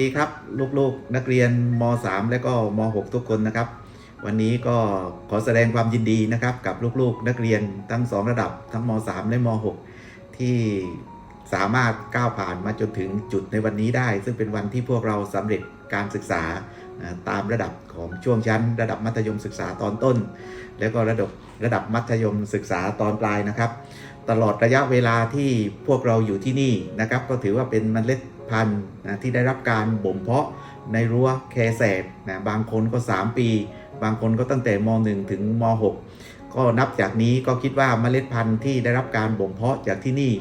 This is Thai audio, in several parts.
ดีครับ ลูกๆนักเรียนม .3 และก็ม .6 ทุกคนนะครับ วันนี้ก็ขอแสดงความยินดีนะครับ กับลูกๆ นักเรียนทั้งสองระดับทั้งม .3 และม .6 ที่สามารถก้าวผ่านมาจนถึงจุดในวันนี้ได้ ซึ่งเป็นวันที่พวกเราสำเร็จการศึกษาตามระดับของช่วงชั้น ระดับมัธยมศึกษาตอนต้น แล้วก็ระดับระดับมัธยมศึกษาตอนปลายนะครับ ตลอดระยะเวลาที่พวกเราอยู่ที่นี่นะครับ ก็ถือว่าเป็นเมล็ด พันธุ์นะที่ได้รับการบ่มเพาะในรั้วแคแสดนะบางคนก็ 3 ปี บางคนก็ตั้งแต่ม .1 ถึงม .6 ก็นับจากนี้ก็คิดว่าเมล็ดพันธุ์ที่ได้รับการบ่มเพาะจากที่นี่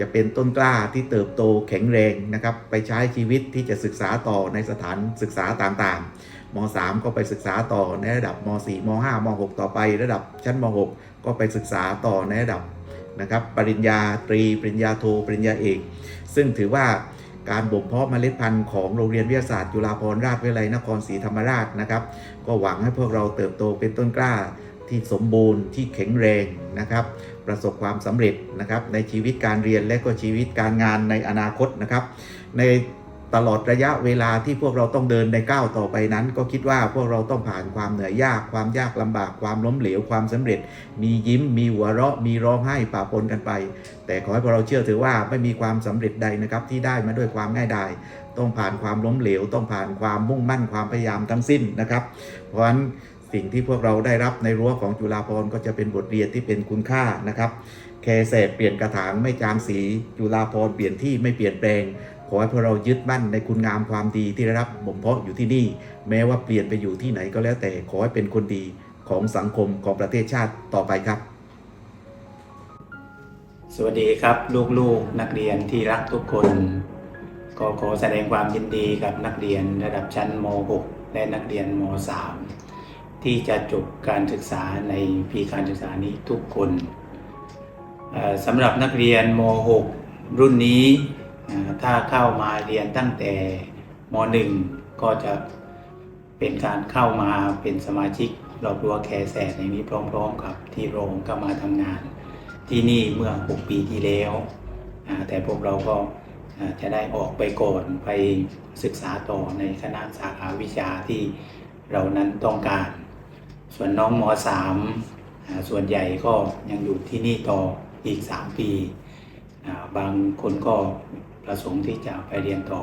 จะเป็นต้นกล้าที่เติบโตแข็งแรงนะครับไปใช้ชีวิตที่จะศึกษาต่อในสถานศึกษาต่างๆม .3 ก็ไปศึกษาต่อในระดับม .4 ม .5 ม .6 ต่อไประดับชั้นม .6 ก็ไปศึกษาต่อในระดับนะครับปริญญาตรี ปริญญาโท ปริญญาเอก ซึ่งถือว่า การบ่มเพาะเมล็ดพันธุ์ของโรงเรียนวิทยาศาสตร์จุฬาภรณราชวิทยาลัยนครศรีธรรมราชนะครับ ก็หวังให้พวกเราเติบโตเป็นต้นกล้าที่สมบูรณ์ที่แข็งแรงนะครับ ประสบความสำเร็จนะครับในชีวิตการเรียนและก็ชีวิตการงานในอนาคตนะครับ ใน ตลอดระยะเวลาที่พวกเราต้องเดินในก้าวต่อไปนั้น ก็คิดว่าพวกเราต้องผ่านความเหนื่อยยาก ความยากลำบากความล้มเหลวความสำเร็จ มียิ้ม มีหัวเราะ มีร้องไห้ป่าปนกันไป แต่ขอให้พวกเราเชื่อถือว่าไม่มีความสำเร็จใดนะครับที่ได้มาด้วยความง่ายดายต้องผ่านความล้มเหลว ต้องผ่านความมุ่งมั่นความพยายามทั้งสิ้นนะครับ เพราะฉะนั้นสิ่งที่พวกเราได้รับในรั้วของจุฬาภรณ์ก็จะเป็นบทเรียนที่เป็นคุณค่านะครับ แคเศษเปลี่ยนกระถางไม่จางสี จุฬาภรณ์เปลี่ยนที่ไม่เปลี่ยนแปลงขอให้พวกเรายึดมั่นในคุณงามความดีที่ได้รับบ่มเพาะอยู่ที่นี่ แม้ว่าเปลี่ยนไปอยู่ที่ไหนก็แล้วแต่ขอให้เป็นคนดีของสังคมของประเทศชาติต่อไปครับ สวัสดีครับลูกๆนักเรียนที่รักทุกคน ก็ขอแสดงความยินดีกับนักเรียนระดับชั้นม .6 และนักเรียนม .3 ที่จะจบการศึกษาในปีการศึกษานี้ทุกคนสำหรับนักเรียนม .6 รุ่นนี้ ถ้าเข้ามาเรียนตั้งแต่ม .1 ก็จะเป็นการเข้ามาเป็นสมาชิกรอบรัวแคร์แสดอย่างนี้พร้อมๆกับที่โรงก็มาทำงาน ที่นี่เมื่อ 6 ปีที่แล้วแต่พวกเราก็จะได้ออกไปก่อนไปศึกษาต่อในคณะสาขาวิชาที่เรานั้นต้องการ ส่วนน้องม .3 ส่วนใหญ่ก็ยังอยู่ที่นี่ต่ออีก 3 ปี บางคนก็ ประสงค์ที่จะไปเรียนต่อ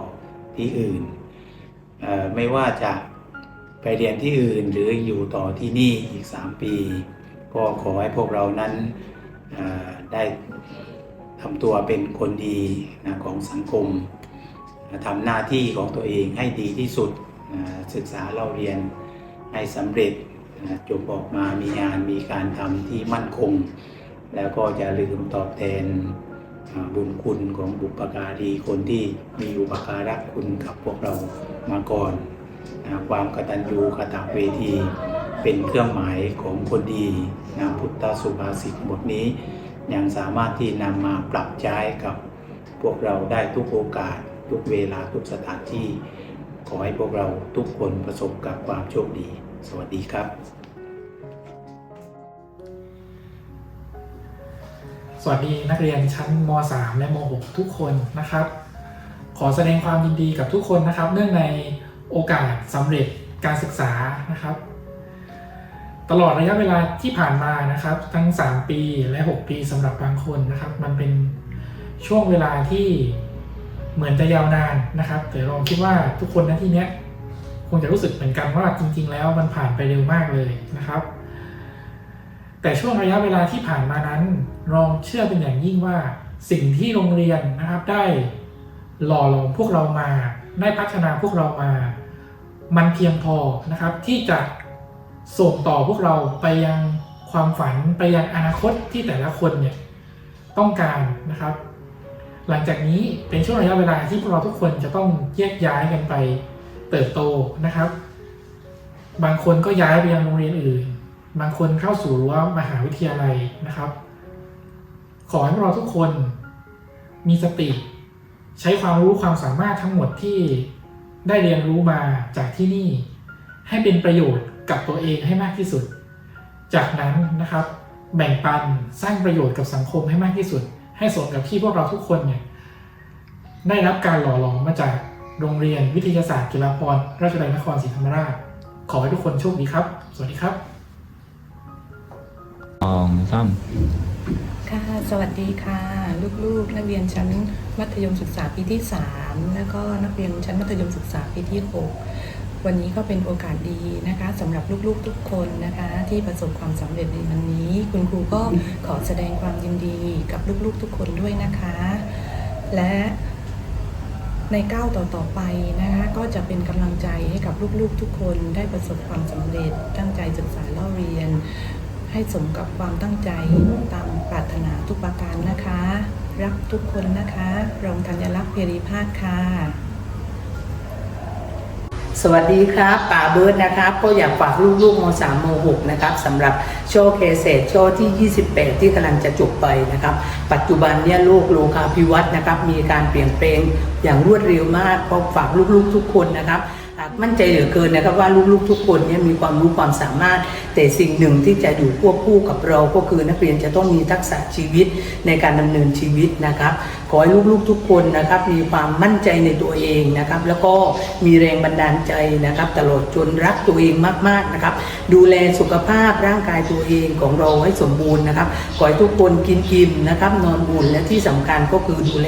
ที่อื่น ไม่ว่าจะไปเรียนที่อื่นหรืออยู่ต่อที่นี่อีก 3 ปี ก็ขอให้พวกเรานั้นได้ทำตัวเป็นคนดีนะของสังคมทำหน้าที่ของตัวเองให้ดีที่สุดศึกษาเราเรียนให้สำเร็จจบออกมามีงานมีการทำที่มั่นคง แล้วก็จะลืมตอบแทน บุญคุณของบุปการีคนที่มีอุปการะคุณกับพวกเรามาก่อนนะความกตัญญูกตเวที เป็นเครื่องหมายของคนดีนะพุทธสุภาษิตบทนี้ ยังสามารถที่นำมาปรับใช้กับพวกเราได้ทุกโอกาส ทุกเวลาทุกสถานที่ ขอให้พวกเราทุกคนประสบกับความโชคดี สวัสดีครับ สวัสดีนักเรียนชั้นม .3 และม .6 ทุกคนนะครับ ขอแสดงความยินดีกับทุกคนนะครับ เนื่องในโอกาสสำเร็จการศึกษานะครับ ตลอดระยะเวลาที่ผ่านมานะครับ ทั้ง 3 ปีและ 6 ปีสำหรับบางคนนะครับ มันเป็นช่วงเวลาที่เหมือนจะยาวนานนะครับแต่เราคิดว่าทุกคนณที่เนี้ยคงจะรู้สึกเหมือนกันว่าจริง ๆ แล้วมันผ่านไปเร็วมากเลยนะครับ แต่ช่วงระยะเวลาที่ผ่านมานั้นรองเชื่อเป็นอย่างยิ่งว่า สิ่งที่โรงเรียนนะครับได้ หล่อหลอมพวกเรามา ได้พัฒนาพวกเรามา มันเพียงพอนะครับที่จะส่งต่อพวกเราไปยังความฝันไปยังอนาคตที่แต่ละคนเนี่ยต้องการนะครับ หลังจากนี้เป็นช่วงระยะเวลาที่พวกเราทุกคนจะต้องแยกย้ายกันไปเติบโตนะครับ บางคนก็ย้ายไปยังโรงเรียนอื่น บางคนเข้าสู่รั้วมหาวิทยาลัยนะครับ ขอให้พวกเราทุกคนมีสติ ใช้ความรู้ความสามารถทั้งหมดที่ได้เรียนรู้มาจากที่นี่ ให้เป็นประโยชน์กับตัวเองให้มากที่สุด จากนั้นนะครับ แบ่งปันสร้างประโยชน์กับสังคมให้มากที่สุด ให้สมกับที่พวกเราทุกคนเนี่ยได้รับการหล่อหลอมมาจากโรงเรียนวิทยาศาสตร์จุฬาภรณ์ราชภัฏนครศรีธรรมราช ขอให้ทุกคนโชคดีครับ สวัสดีครับ สองสามค่ะ สวัสดีค่ะ ลูกๆ นักเรียนชั้นมัธยมศึกษาปีที่ 3 แล้วก็นักเรียนชั้นมัธยมศึกษาปีที่ 6 วันนี้ก็เป็นโอกาสดีนะคะสำหรับลูกๆทุกคนนะคะ ที่ประสบความสำเร็จในวันนี้ คุณครูก็ขอแสดงความยินดีกับลูกๆทุกคนด้วยนะคะ และในก้าวต่อๆไปนะคะก็จะเป็นกำลังใจให้กับลูกๆทุกคนได้ประสบความสำเร็จตั้งใจศึกษาเล่าเรียน ให้สมกับความตั้งใจตามปรารถนาทุกประการนะคะ รักทุกคนนะคะรองธัญลักษณ์เพรีพาสค่ะ สวัสดีครับป่าเบิร์ดนะครับก็อยากฝากลูกๆม3ม6นะครับสำหรับโชว์เคเศษโชว์ที่ 28 ที่กำลังจะจบไปนะครับ ปัจจุบันเนี่ยโลกโลกาภิวัตน์นะครับ มีการเปลี่ยนแปลงอย่างรวดเร็วมากก็ฝากลูกๆทุกคนนะครับมั่นใจเหลือเกินนะครับว่าลูกๆทุกคนเนี่ยมีความรู้ความสามารถ แต่สิ่งหนึ่งที่จะอยู่ควบคู่กับเราก็คือนักเรียนจะต้องมีทักษะชีวิตในการดำเนินชีวิตนะครับ ขอให้ลูกๆทุกคนนะครับมีความมั่นใจในตัวเองนะครับ แล้วก็มีแรงบันดาลใจนะครับตลอดจนรักตัวเองมากๆนะครับ ดูแลสุขภาพร่างกายตัวเองของเราให้สมบูรณ์นะครับขอให้ทุกคนกินอิ่มนะครับนอนบุญและที่สำคัญก็คือดูแล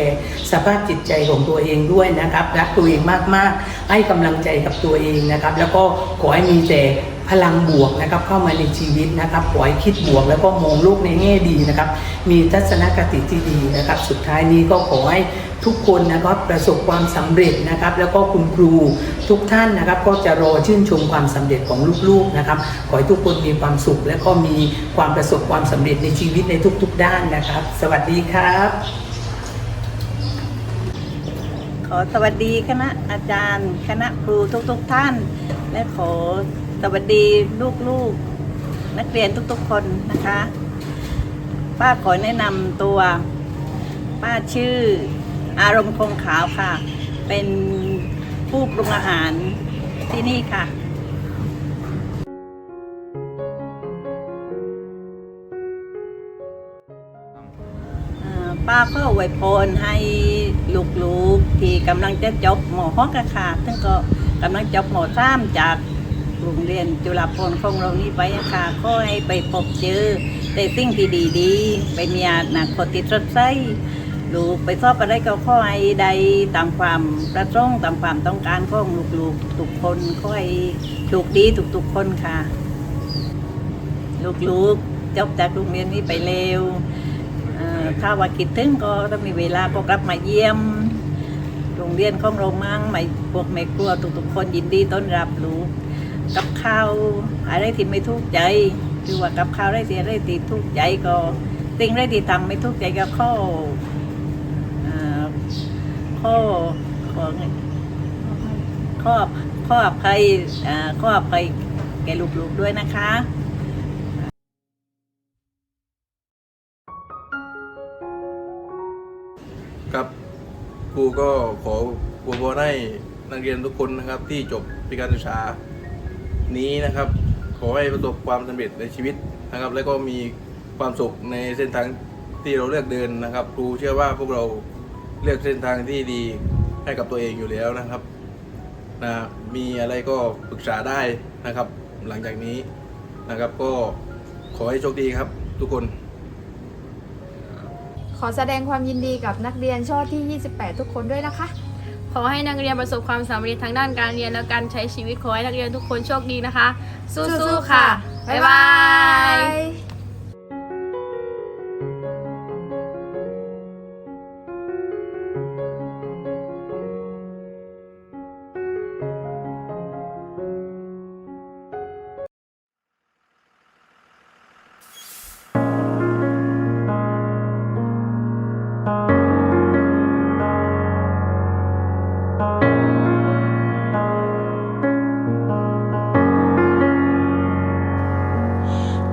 สภาพจิตใจของตัวเองด้วยนะครับรักตัวเองมากๆ ให้กำลังใจกับตัวเองนะครับ แล้วก็ขอให้มีแต่ พลังบวกนะครับเข้ามาในชีวิตนะครับขอให้คิดบวกแล้วก็มองโลกในแง่ดีนะครับ มีทัศนคติที่ดีนะครับ สุดท้ายนี้ก็ขอให้ทุกคนนะครับประสบความสำเร็จนะครับ แล้วก็คุณครูทุกท่านนะครับ ก็จะรอชื่นชมความสำเร็จของลูกๆนะครับ ขอให้ทุกคนมีความสุข และก็มีความประสบความสำเร็จในชีวิตในทุก ๆ ด้านนะครับ สวัสดีครับขอสวัสดีคณะอาจารย์ คณะครูทุกๆทท่าน และขอ สวัสดีลูกๆ นักเรียนทุกๆคนนะคะ ป้าขอแนะนำตัว ป้าชื่ออารมณ์คงขาวค่ะ เป็นผู้ปรุงอาหารที่นี่ค่ะป้าก็อวยพรให้ลูกๆที่กำลังจะจบหมอฮอกอะค่ะซึ่งก็กำลังจบหมอซ้ำจาก โรงเรียนจุฬาภรณ์ของเรานี้ไปอะค่ะก็ให้ไปพบเจอแต่สิ่งที่ดีๆ ไปมีอนาคตที่สดใสลูกไปสอบอะไรก็ขอให้ได้ตามความประสงค์ตามความต้องการของลูกๆทุกคนขอให้ถูกดีทุกๆคนค่ะ ลูกๆจบจากโรงเรียนนี้ไปเร็วถ้าว่าคิดถึงก็ถ้ามีเวลาก็กลับมาเยี่ยมโรงเรียนของเรามั่งไม่พวกแม่ครัวทุกๆคนยินดีต้อนรับลูก กับข้าวอะไรที่ไม่ถูกใจคือว่ากับข้าวอะไรที่อะไรที่ถูกใจก็สิ่งอะไรที่ทำไม่ถูกใจก็ข้อข้อของข้อข้ออภัยเอ่อข้ออภัยแก่ลูกๆด้วยนะคะครับครูก็ขออวยพรให้นักเรียนทุกคนนะครับที่จบปีการศึกษา นี้นะครับ ขอให้ประสบความสำเร็จในชีวิตนะครับ แล้วก็มีความสุขในเส้นทางที่เราเลือกเดินนะครับ ครูเชื่อว่าพวกเราเลือกเส้นทางที่ดีให้กับตัวเองอยู่แล้วนะครับนะมีอะไรก็ปรึกษาได้นะครับ หลังจากนี้นะครับ ก็ขอให้โชคดีครับ ทุกคน ขอแสดงความยินดีกับนักเรียนช่อที่ 28 ทุกคนด้วยนะคะ ขอให้นักเรียนประสบความสำเร็จทางด้านการเรียนและการใช้ชีวิตขอให้นักเรียนทุกคนโชคดีนะคะ สู้ๆค่ะ บ๊ายบาย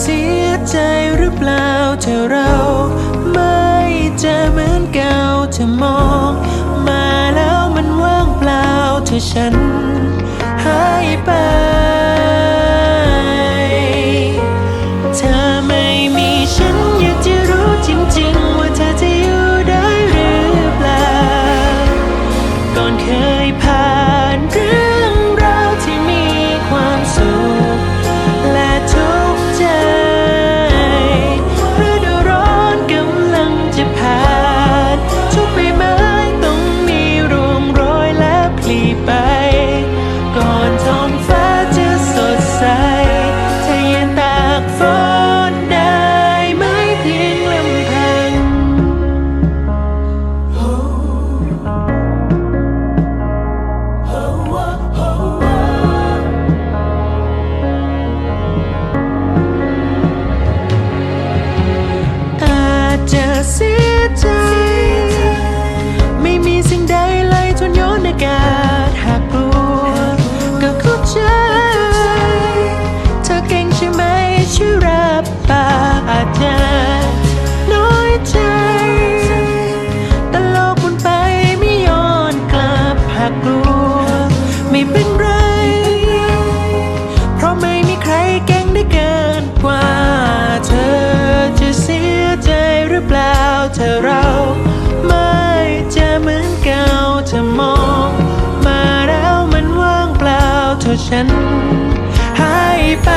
เสียใจหรือเปล่าถ้าเรา ไม่จะเหมือนเก่าเธอมอง มาแล้วมันว่างเปล่าเธอฉันหายไปากลัว ไม่เป็นไร เพราะไม่มีใครเก่งได้เกินกว่า เธอจะเสียใจหรือเปล่าถ้าเราไม่จะเหมือนเก่าเธอมอง มาแล้วมันว่างเปล่าเธอฉันหายไป